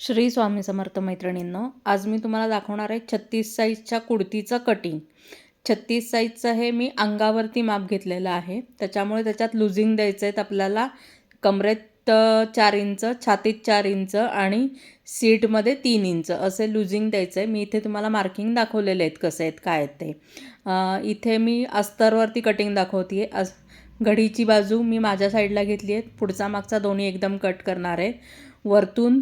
श्री स्वामी समर्थ मैत्रिणींनो आज मी तुम्हाला दाखवणार आहे छत्तीस साईजच्या कुडतीचं कटिंग छत्तीस साईजचं हे मी अंगावरती माप घेतलेलं आहे. त्याच्यामुळे त्याच्यात लुझिंग द्यायचं आहेत आपल्याला कमरेत चार इंच छातीत चार इंच आणि सीटमध्ये तीन इंच असे लुझिंग द्यायचं आहे मी इथे तुम्हाला मार्किंग दाखवलेले आहेत कसे आहेत काय आहेत ते. इथे मी अस्तरवरती कटिंग दाखवते आहे अस घडीची बाजू मी माझ्या साईडला घेतली आहे. पुढचा मागचा दोन्ही एकदम कट करणार आहे. वरतून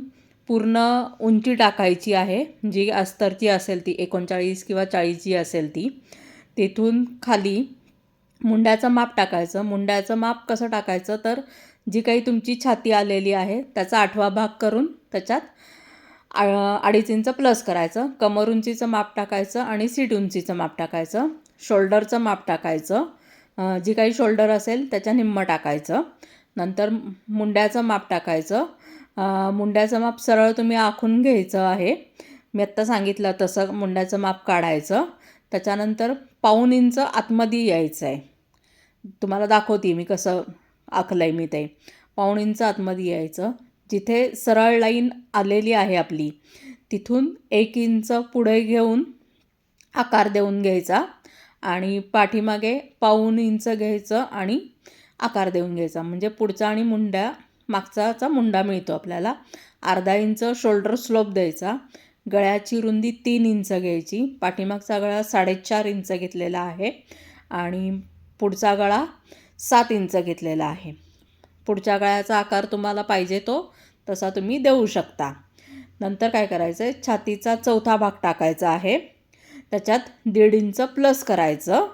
पूर्ण उंची टाकायची आहे. जी अस्तरची असेल ती एकोणचाळीस किंवा चाळीसची असेल ती. तिथून खाली मुंड्याचं माप टाकायचं. मुंड्याचं माप कसं टाकायचं? तर जी काही तुमची छाती आलेली आहे त्याचा आठवा भाग करून त्याच्यात आ- अडीच इंच प्लस करायचं. कमर उंचीचं माप टाकायचं आणि सीट उंचीचं माप टाकायचं. शोल्डरचं माप टाकायचं. जी काही शोल्डर असेल त्याच्या निम्म टाकायचं. नंतर मुंड्याचं माप टाकायचं. मुंड्याचं माप सरळ तुम्ही आखून घ्यायचं आहे. मी आत्ता सांगितलं तसं मुंड्याचं माप काढायचं. त्याच्यानंतर पाऊन इंच आतमध्ये यायचं आहे. तुम्हाला दाखवते मी कसं आखलं आहे मी ते. पाऊण इंच आतमध्ये यायचं. जिथे सरळ लाईन आलेली आहे आपली तिथून एक इंच पुढे घेऊन आकार देऊन घ्यायचा आणि पाठीमागे पाऊण इंच घ्यायचं आणि आकार देऊन घ्यायचा. म्हणजे पुढचा आणि मुंड्या मागचाचा मुंडा मिळतो आपल्याला. अर्धा इंच शोल्डर स्लोप द्यायचा. गळ्याची रुंदी तीन इंच घ्यायची. पाठीमागचा गळा साडेचार इंच घेतलेला आहे आणि पुढचा गळा सात इंच घेतलेला आहे. पुढच्या गळ्याचा आकार तुम्हाला पाहिजे तो तसा तुम्ही देऊ शकता. नंतर काय करायचं आहे छातीचा चौथा भाग टाकायचा आहे. त्याच्यात दीड इंच प्लस करायचं.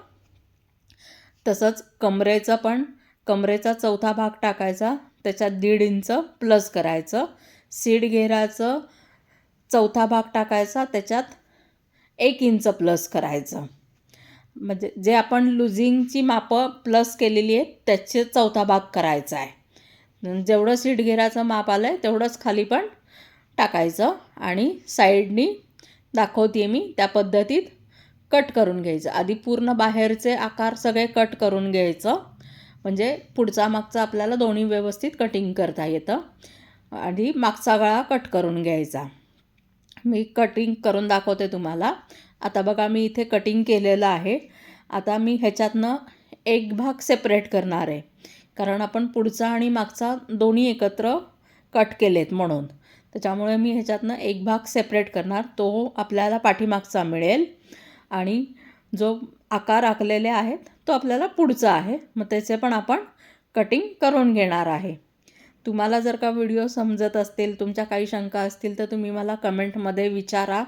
तसंच कमरेचं पण कमरेचा चौथा भाग टाकायचा. त्याच्यात दीड इंच प्लस करायचं. सीड घेराचं चौथा भाग टाकायचा. त्याच्यात एक इंच प्लस करायचं. म्हणजे जे आपण लुझिंगची मापं प्लस केलेली आहेत त्याचे चौथा भाग करायचा आहे. जेवढं सीट घेराचं माप आलं आहे तेवढंच खाली पण टाकायचं आणि साईडनी दाखवते मी त्या पद्धतीत कट करून घ्यायचं. आधी पूर्ण बाहेरचे आकार सगळे कट करून घ्यायचं. म्हणजे पुढचा मागचा आपल्याला दोन्ही व्यवस्थित कटिंग करता येतं. आणि मागचा गळा कट करून घ्यायचा. मी कटिंग करून दाखवते तुम्हाला. आता बघा मी इथे कटिंग केलेलं आहे. आता मी ह्याच्यातनं एक भाग सेपरेट करणार आहे. कारण आपण पुढचा आणि मागचा दोन्ही एकत्र कट केलेत म्हणून. त्याच्यामुळे मी ह्याच्यातनं एक भाग सेपरेट करणार. तो आपल्याला पाठीमागचा मिळेल. आणि जो आकार आखलेले आहेत तो आपल्याला पुढचा आहे. मग त्याचे पण आपण कटिंग करून घेणार आहे. तुम्हाला जर का व्हिडिओ समजत असतील तुमच्या काही शंका असतील तर तुम्ही मला कमेंटमध्ये विचारा.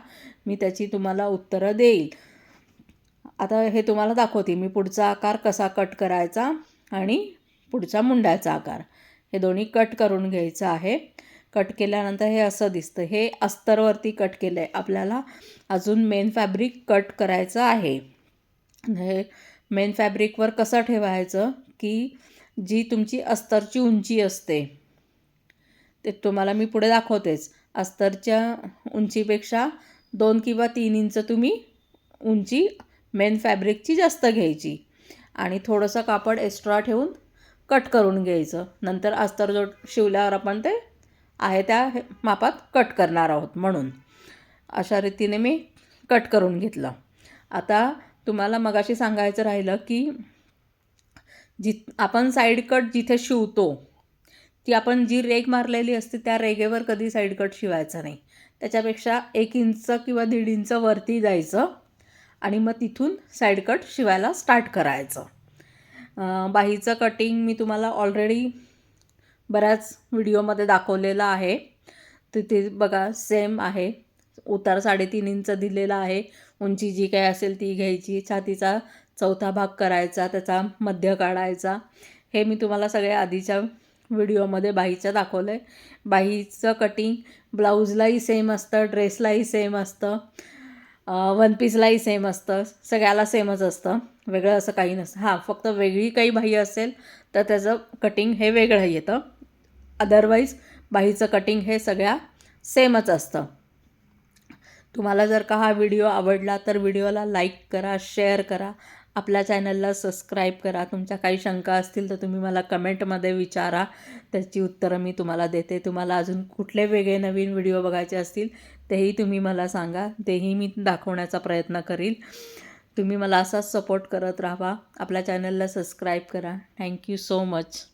मी त्याची तुम्हाला उत्तरं देईल. आता हे तुम्हाला दाखवते. मी पुढचा आकार कसा कट करायचा आणि पुढचा मुंड्याचा आकार. हे दोन्ही कट करून घ्यायचं आहे. कट केल्यानंतर हे असं दिसतं. हे अस्तरवरती कट केलं आहे आपल्याला अजून मेन फॅब्रिक कट करायचं आहे. हे मेन फॅब्रिकवर कसं ठेवायचं? की जी तुमची अस्तरची उंची असते. ते तुम्हाला मी पुढे दाखवतेच. अस्तरच्या उंचीपेक्षा दोन किंवा तीन इंच तुम्ही उंची मेन फॅब्रिकची जास्त घ्यायची. आणि थोडंसं कापड एक्स्ट्रा ठेवून कट करून घ्यायचं. नंतर अस्तर जो शिवल्यावर आपण ते आहे त्या हे- मापात कट करणार आहोत म्हणून. अशा रीतीने मी कट करून घेतलं. आता तुम्हाला मगाशी सांगायचं राहिलं की जि आपण साईड कट जिथे शिवतो ती आपण जी रेग मारलेली असते त्या रेगेवर कधी साईड कट शिवायचा नाही. त्याच्यापेक्षा एक इंच किंवा दीड इंच वरती जायचं आणि मग तिथून साईड कट शिवायला स्टार्ट करायचं. बाहीचं कटिंग मी तुम्हाला ऑलरेडी बऱ्याच व्हिडिओमध्ये दाखवलेलं आहे. तिथे बघा सेम आहे. उतार साडेतीन इंच दिलेला आहे. उंची जी काही असेल ती घ्यायची. छातीचा चौथा भाग करायचा त्याचा मध्य काढायचा. हे मी तुम्हाला सगळ्या आधीच्या व्हिडिओमध्ये बाहीचं दाखवलं आहे बाहीचं कटिंग ब्लाऊजलाही सेम असतं ड्रेसलाही सेम असतं वन पीसलाही सेम असतं. सगळ्याला सेमच असतं. वेगळं असं काही नसतं. हां फक्त वेगळी काही बाही असेल तर त्याचं कटिंग हे वेगळं येतं. अदरवाईज बाहीचं कटिंग हे सगळ्या सेमच असतं. तुम्हाला जर का हा व्हिडिओ आवडला तर व्हिडिओला लाईक करा शेअर करा आपल्या चॅनलला सबस्क्राईब करा. तुमच्या काही शंका असतील तर तुम्ही मला कमेंटमध्ये विचारा. त्याची उत्तरं मी तुम्हाला देते. तुम्हाला अजून कुठले वेगळे नवीन व्हिडिओ बघायचे असतील तेही तुम्ही मला सांगा. तेही मी दाखवण्याचा प्रयत्न करील. तुम्ही मला असाच सपोर्ट करत राहा. आपल्या चॅनलला सबस्क्राईब करा. Thank you so much